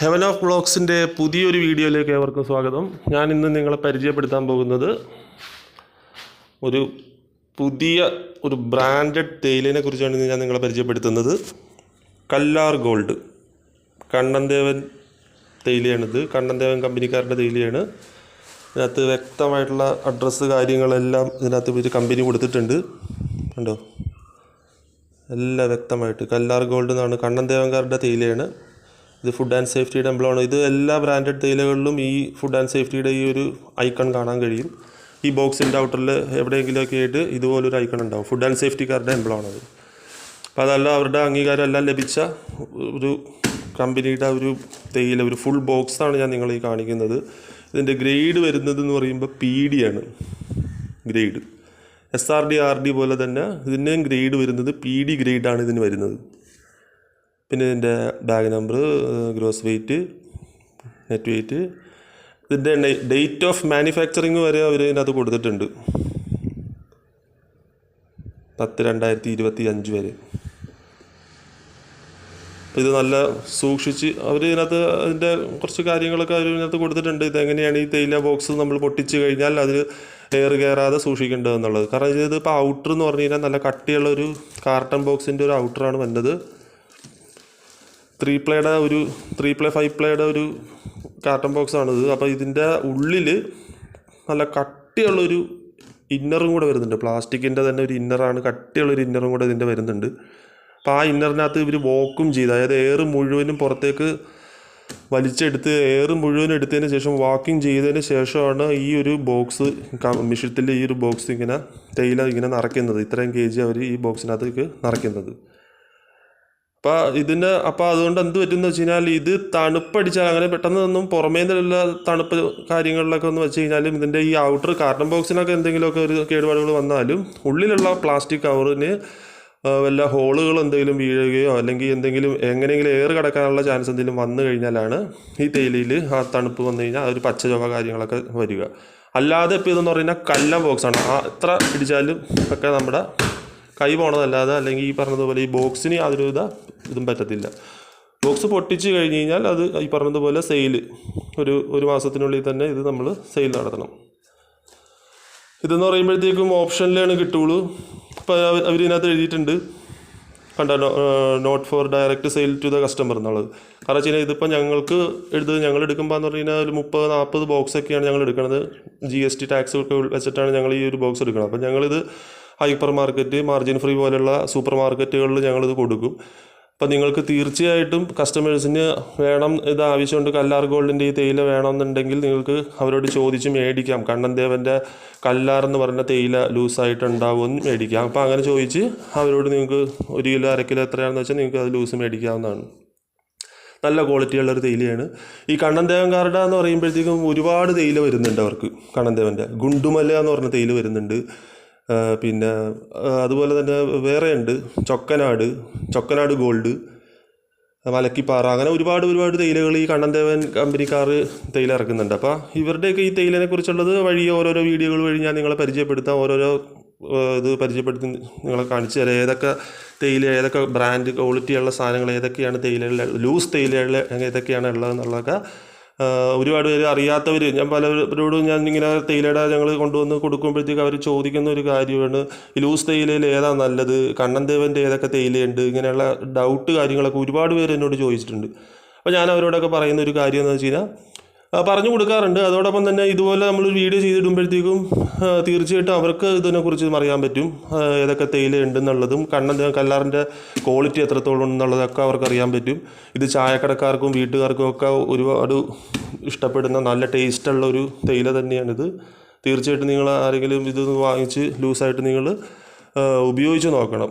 Heaven of ബ്ലോഗ്സിന്റെ പുതിയൊരു വീഡിയോയിലേക്ക് ഏവർക്കും സ്വാഗതം. ഞാൻ ഇന്ന് നിങ്ങളെ പരിചയപ്പെടുത്താൻ പോകുന്നത് ഒരു പുതിയ ഒരു ബ്രാൻഡഡ് തേയിലിനെ കുറിച്ചാണ് ഞാൻ നിങ്ങളെ പരിചയപ്പെടുത്തുന്നത്. കല്ലാർ ഗോൾഡ്. കണ്ണൻദേവൻ തേയിലയാണിത്. കണ്ണൻദേവൻ കമ്പനിക്കാരുടെ തേയിലയാണ്. ഇതിനകത്ത് വ്യക്തമായിട്ടുള്ള അഡ്രസ്സ് കാര്യങ്ങളെല്ലാം ഇതിനകത്ത് ഒരു കമ്പനി കൊടുത്തിട്ടുണ്ട്. കണ്ടോ? എല്ലാം വ്യക്തമായിട്ട്. കല്ലാർ ഗോൾഡ് എന്നാണ് കണ്ണൻദേവൻകാരുടെ തേയിലയാണ്. ഇത് ഫുഡ് ആൻഡ് സേഫ്റ്റിയുടെ എംബ്ലമാണ് ഇത് എല്ലാ ബ്രാൻഡഡ് തേയിലകളിലും ഈ ഫുഡ് ആൻഡ് സേഫ്റ്റിയുടെ ഈ ഒരു ഐക്കൺ കാണാൻ കഴിയും. ഈ ബോക്സിന്റെ ഔട്ടറിൽ എവിടെയെങ്കിലുമൊക്കെ ആയിട്ട് ഇതുപോലൊരു ഐക്കൺ ഉണ്ടാവും. ഫുഡ് ആൻഡ് സേഫ്റ്റിക്കാരുടെ എംബ്ലമാണത് അപ്പോൾ അതല്ല അവരുടെ അംഗീകാരം എല്ലാം ലഭിച്ച ഒരു കമ്പനിയുടെ ഒരു തേയില ഒരു ഫുൾ ബോക്സാണ് ഞാൻ നിങ്ങളെ ഈ കാണിക്കുന്നത്. ഇതിന്റെ ഗ്രേഡ് വരുന്നത് എന്ന് പറയുമ്പോൾ പി ഡി ആണ്. Grade S R D R D പോലെ തന്നെ ഇതിന്റെയും ഗ്രേഡ് വരുന്നത് പി ഡി ഗ്രേഡാണ് ഇതിന് വരുന്നത്. പിന്നെ ഇതിന്റെ bag number gross weight net weight ഇതിന്റെ ഡേറ്റ് ഓഫ് മാനുഫാക്ചറിങ് വരെ അവർ ഇതിനകത്ത് കൊടുത്തിട്ടുണ്ട്. പത്ത് രണ്ടായിരത്തി ഇരുപത്തി അഞ്ച് വരെ. ഇത് നല്ല സൂക്ഷിച്ച് അവർ ഇതിനകത്ത് അതിന്റെ കുറച്ച് കാര്യങ്ങളൊക്കെ അവർ ഇതിനകത്ത് കൊടുത്തിട്ടുണ്ട്. ഇതെങ്ങനെയാണ് ഈ തേയില ബോക്സ് നമ്മൾ പൊട്ടിച്ച് കഴിഞ്ഞാൽ അതിൽ എയർ കയറാതെ സൂക്ഷിക്കേണ്ടതെന്നുള്ളത്. കാരണം ഇത് ഇപ്പോൾ ഔട്ടർ എന്ന് പറഞ്ഞു കഴിഞ്ഞാൽ നല്ല കട്ടിയുള്ള ഒരു കാർട്ടൺ ബോക്സിന്റെ ഒരു ഔട്ടറാണ് വന്നത്. ത്രീ പ്ലേയുടെ ഒരു ത്രീ പ്ലേ ഫൈവ് പ്ലേയുടെ ഒരു കാർട്ടൺ ബോക്സ് ആണിത് അപ്പോൾ ഇതിന്റെ ഉള്ളിൽ നല്ല കട്ടിയുള്ളൊരു ഇന്നറും കൂടെ വരുന്നുണ്ട്. പ്ലാസ്റ്റിക്കിന്റെ തന്നെ ഒരു ഇന്നറാണ് കട്ടിയുള്ളൊരു ഇന്നറും കൂടെ ഇതിന്റെ വരുന്നുണ്ട്. അപ്പോൾ ആ ഇന്നറിനകത്ത് ഇവർ വോക്കും ചെയ്ത്. അതായത് എയർ മുഴുവനും പുറത്തേക്ക് വലിച്ചെടുത്ത് എയർ മുഴുവനും എടുത്തതിന് ശേഷം വാക്കിംഗ് ചെയ്തതിന് ശേഷമാണ് ഈ ഒരു ബോക്സ് മിഷ്യത്തിൽ ഈ ഒരു ബോക്സ് ഇങ്ങനെ തേയില ഇങ്ങനെ നിറയ്ക്കുന്നത്. ഇത്രയും കെ ജി അവർ ഈ ബോക്സിനകത്തേക്ക് നിറയ്ക്കുന്നത്. അപ്പോൾ ഇതിന്റെ അപ്പോൾ അതുകൊണ്ട് എന്ത് പറ്റുമെന്ന് വെച്ച് കഴിഞ്ഞാൽ ഇത് തണുപ്പടിച്ചാൽ അങ്ങനെ പെട്ടെന്ന് ഒന്നും പുറമേ നിന്നുള്ള തണുപ്പ് കാര്യങ്ങളിലൊക്കെ ഒന്ന് വെച്ച് കഴിഞ്ഞാലും ഇതിന്റെ ഈ ഔട്ടർ കാർട്ടൺ ബോക്സിനൊക്കെ എന്തെങ്കിലുമൊക്കെ ഒരു കേടുപാടുകൾ വന്നാലും ഉള്ളിലുള്ള പ്ലാസ്റ്റിക് കവറിന് വല്ല ഹോളുകൾ എന്തെങ്കിലും വീഴുകയോ അല്ലെങ്കിൽ എന്തെങ്കിലും എങ്ങനെയെങ്കിലും എയർ കിടക്കാനുള്ള ചാൻസ് എന്തെങ്കിലും വന്നു കഴിഞ്ഞാലാണ് ഈ തേയിലയിൽ ആ തണുപ്പ് വന്നു കഴിഞ്ഞാൽ ഒരു പച്ച ചുവ കാര്യങ്ങളൊക്കെ വരിക. അല്ലാതെ ഇപ്പോൾ ഇതെന്ന് പറഞ്ഞാൽ കല്ല ബോക്സാണ്. ആ എത്ര ഇടിച്ചാലും ഒക്കെ നമ്മുടെ കൈ പോണതല്ലാതെ അല്ലെങ്കിൽ ഈ പറഞ്ഞതുപോലെ ഈ ബോക്സിന് യാതൊരു വിധ ഇതും പറ്റത്തില്ല. ബോക്സ് പൊട്ടിച്ച് കഴിഞ്ഞ് കഴിഞ്ഞാൽ അത് ഈ പറഞ്ഞതുപോലെ സെയിൽ ഒരു ഒരു മാസത്തിനുള്ളിൽ തന്നെ ഇത് നമ്മൾ സെയിൽ നടത്തണം. ഇതെന്ന് പറയുമ്പോഴത്തേക്കും ഓപ്ഷനിലാണ് കിട്ടുള്ളൂ. അപ്പോൾ അവർ ഇതിനകത്ത് എഴുതിയിട്ടുണ്ട്. കണ്ട not for direct sale to the customer എന്നുള്ളത്. കാരണം വെച്ച് കഴിഞ്ഞാൽ ഇതിപ്പോൾ ഞങ്ങൾക്ക് എടുത്ത് ഞങ്ങൾ എടുക്കുമ്പോൾ എന്ന് പറഞ്ഞു കഴിഞ്ഞാൽ ഒരു മുപ്പത് നാൽപ്പത് ബോക്സൊക്കെയാണ് ഞങ്ങൾ എടുക്കുന്നത് ജി എസ് ടി ടാക്സ് ഒക്കെ വെച്ചിട്ടാണ് ഞങ്ങൾ ഈ ഒരു ബോക്സ് എടുക്കുന്നത് അപ്പോൾ ഞങ്ങളിത് ഹൈപ്പർ മാർക്കറ്റ് മാർജിൻ ഫ്രീ പോലുള്ള സൂപ്പർ മാർക്കറ്റുകളിൽ ഞങ്ങളിത് കൊടുക്കും. അപ്പം നിങ്ങൾക്ക് തീർച്ചയായിട്ടും കസ്റ്റമേഴ്സിന് വേണം ഇത് ആവശ്യമുണ്ട്. കല്ലാർ ഗോൾഡിന്റെ ഈ തേയില വേണമെന്നുണ്ടെങ്കിൽ നിങ്ങൾക്ക് അവരോട് ചോദിച്ച് മേടിക്കാം. കണ്ണൻദേവന്റെ കല്ലാർ എന്ന് പറഞ്ഞ തേയില ലൂസായിട്ടുണ്ടാവുമെന്ന് മേടിക്കാം. അപ്പോൾ അങ്ങനെ ചോദിച്ച് അവരോട് നിങ്ങൾക്ക് ഒരു കിലോ അര കിലോ എത്രയാണെന്ന് വെച്ചാൽ നിങ്ങൾക്ക് അത് ലൂസ് മേടിക്കാവുന്നതാണ്. നല്ല ക്വാളിറ്റിയുള്ള ഒരു തേയിലയാണ്. ഈ കണ്ണൻദേവൻകാരുടെ എന്ന് പറയുമ്പോഴത്തേക്കും ഒരുപാട് തേയില വരുന്നുണ്ട് അവർക്ക്. കണ്ണൻദേവന്റെ ഗുണ്ടുമല എന്ന് പറഞ്ഞ തേയില വരുന്നുണ്ട്. പിന്നെ അതുപോലെ തന്നെ വേറെ ഉണ്ട് ചൊക്കനാട് ചൊക്കനാട് ഗോൾഡ് മലക്കിപ്പാറ. അങ്ങനെ ഒരുപാട് ഒരുപാട് തേയിലകൾ ഈ കണ്ണൻദേവൻ കമ്പനിക്കാർ തേയില ഇറക്കുന്നുണ്ട്. അപ്പോൾ ഇവരുടെയൊക്കെ ഈ തേയിലിനെ കുറിച്ചുള്ളത് വഴി ഓരോരോ വീഡിയോകൾ വഴി ഞാൻ നിങ്ങളെ പരിചയപ്പെടുത്താം. ഓരോരോ ഇത് പരിചയപ്പെടുത്തി നിങ്ങളെ കാണിച്ചു തരാം. ഏതൊക്കെ തേയില ഏതൊക്കെ ബ്രാൻഡ് ക്വാളിറ്റിയുള്ള സാധനങ്ങൾ ഏതൊക്കെയാണ് തേയിലകളിൽ ലൂസ് തേയിലകളിൽ ഏതൊക്കെയാണ് ഉള്ളതെന്നുള്ളതൊക്കെ ഒരുപാട് പേര് അറിയാത്തവർ ഞാൻ പലരോടും ഞാൻ ഇങ്ങനെ തേയിലയുടെ ഞങ്ങൾ കൊണ്ടുവന്ന് കൊടുക്കുമ്പോഴത്തേക്ക് അവർ ചോദിക്കുന്ന ഒരു കാര്യമാണ് ഈ ലൂസ് തേയിലയിൽ ഏതാ നല്ലത് കണ്ണൻ ദേവന്റെ ഏതൊക്കെ തേയിലയുണ്ട് ഇങ്ങനെയുള്ള ഡൗട്ട് കാര്യങ്ങളൊക്കെ ഒരുപാട് പേര് എന്നോട് ചോദിച്ചിട്ടുണ്ട്. അപ്പോൾ ഞാൻ അവരോടൊക്കെ പറയുന്ന ഒരു കാര്യം എന്ന് വെച്ച് കഴിഞ്ഞാൽ പറഞ്ഞു കൊടുക്കാറുണ്ട്. അതോടൊപ്പം തന്നെ ഇതുപോലെ നമ്മൾ വീഡിയോ ചെയ്തിടുമ്പോഴത്തേക്കും തീർച്ചയായിട്ടും അവർക്ക് ഇതിനെക്കുറിച്ച് അറിയാൻ പറ്റും. ഏതൊക്കെ തേയില ഉണ്ടെന്നുള്ളതും കണ്ണൻ കല്ലാറിന്റെ ക്വാളിറ്റി എത്രത്തോളം ഉണ്ടെന്നുള്ളതൊക്കെ അവർക്ക് അറിയാൻ പറ്റും. ഇത് ചായക്കടക്കാർക്കും വീട്ടുകാർക്കും ഒക്കെ ഒരുപാട് ഇഷ്ടപ്പെടുന്ന നല്ല ടേസ്റ്റുള്ള ഒരു തേയില തന്നെയാണിത്. തീർച്ചയായിട്ടും നിങ്ങൾ ആരെങ്കിലും ഇത് വാങ്ങിച്ച് ലൂസായിട്ട് നിങ്ങൾ ഉപയോഗിച്ച് നോക്കണം.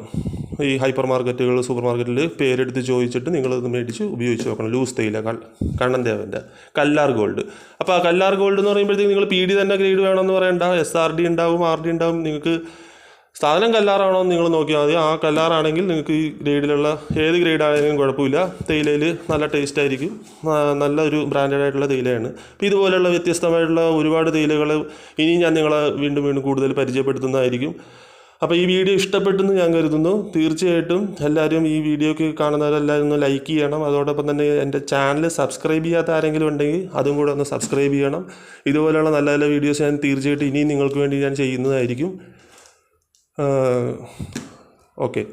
ഈ ഹൈപ്പർ മാർക്കറ്റുകൾ സൂപ്പർ മാർക്കറ്റിൽ പേരെടുത്ത് ചോദിച്ചിട്ട് നിങ്ങളിത് മേടിച്ച് ഉപയോഗിച്ച് നോക്കണം ലൂസ് തേയില കണ്ണൻ ദേവന്റെ കല്ലാർ ഗോൾഡ്. അപ്പോൾ ആ കല്ലാർ ഗോൾഡ് എന്ന് പറയുമ്പോഴത്തേക്ക് നിങ്ങൾ പി ഡി തന്നെ ഗ്രേഡ് വേണമെന്ന് പറയണ്ട. എസ് ആർ ഡി ഉണ്ടാവും ആർ ഡി ഉണ്ടാവും. നിങ്ങൾക്ക് സാധനം കല്ലാറാണോ എന്ന് നിങ്ങൾ നോക്കിയാൽ മതി. ആ കല്ലാറാണെങ്കിൽ നിങ്ങൾക്ക് ഈ ഗ്രേഡിലുള്ള ഏത് ഗ്രേഡ് ആണെങ്കിലും കുഴപ്പമില്ല. തേയിലയിൽ നല്ല ടേസ്റ്റ് ആയിരിക്കും. നല്ലൊരു ബ്രാൻഡഡ് ആയിട്ടുള്ള തേയിലയാണ്. അപ്പോൾ ഇതുപോലെയുള്ള വ്യത്യസ്തമായിട്ടുള്ള ഒരുപാട് തേയിലകൾ ഇനി ഞാൻ നിങ്ങളെ വീണ്ടും വീണ്ടും കൂടുതൽ പരിചയപ്പെടുത്തുന്നതായിരിക്കും. അപ്പോൾ ഈ വീഡിയോ ഇഷ്ടപ്പെട്ടെന്ന് ഞാൻ കരുതുന്നു. തീർച്ചയായിട്ടും എല്ലാവരും ഈ വീഡിയോക്ക് കാണുന്നവരെല്ലാവരും ഒന്ന് ലൈക്ക് ചെയ്യണം. അതോടൊപ്പം തന്നെ എന്റെ ചാനൽ സബ്സ്ക്രൈബ് ചെയ്യാത്ത ആരെങ്കിലും ഉണ്ടെങ്കിൽ അതും കൂടെ ഒന്ന് സബ്സ്ക്രൈബ് ചെയ്യണം. ഇതുപോലെയുള്ള നല്ല നല്ല വീഡിയോസ് ഞാൻ തീർച്ചയായിട്ടും ഇനിയും നിങ്ങൾക്ക് വേണ്ടി ഞാൻ ചെയ്യുന്നതായിരിക്കും. ഓക്കെ